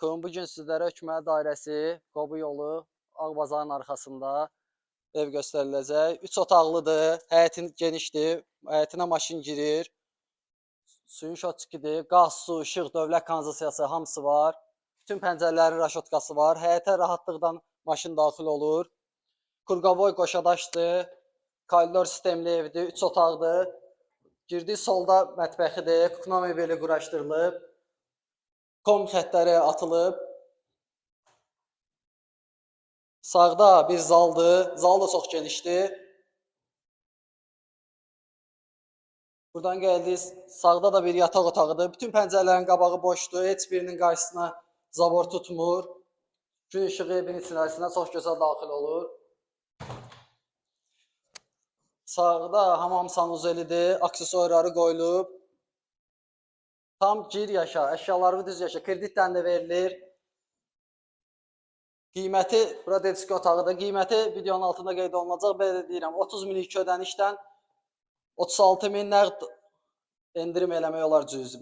Aleyküm. Bugün sizlərə Hökümət Dairəsi, Qobu yolu, Ağbazarın arxasında ev göstəriləcək. 3 otaqlıdır, həyətin genişdir, həyətinə maşın girir. Suyun şotçikidir, qaz, su, işıq, dövlət kanalizasiyası hamısı var. Bütün pəncərələrin raşotkası var. Həyətə rahatlıqdan maşın daxil olur. Kurqavoy qoşadaşdır. Koridor sistemli evdir, 3 otaqdır. Girdi solda mətbəxidir, kukna mebeli quraşdırılıb. Kom xəttləri atılıb. Sağda bir zaldır. Zal da çox genişdir. Buradan gəldiniz. Sağda da bir yataq otağıdır. Bütün pəncərələrin qabağı boşdur. Heç birinin qarşısına zabor tutmur. Gün işığı evin içərisinə çox gözəl daxil olur. Sağda hamam sanuzelidir. Aksesuarları qoyulub. Tam gir yaşa, əşyalarını düz yaşa. Kreditlə də verilir. Qiyməti, bura dediski otağıdır. Qiyməti videonun altında qeyd olunacaq. Belə deyirəm, 30 minlik ödənişdən 36 min nəqd endirim eləmək olar cüzi.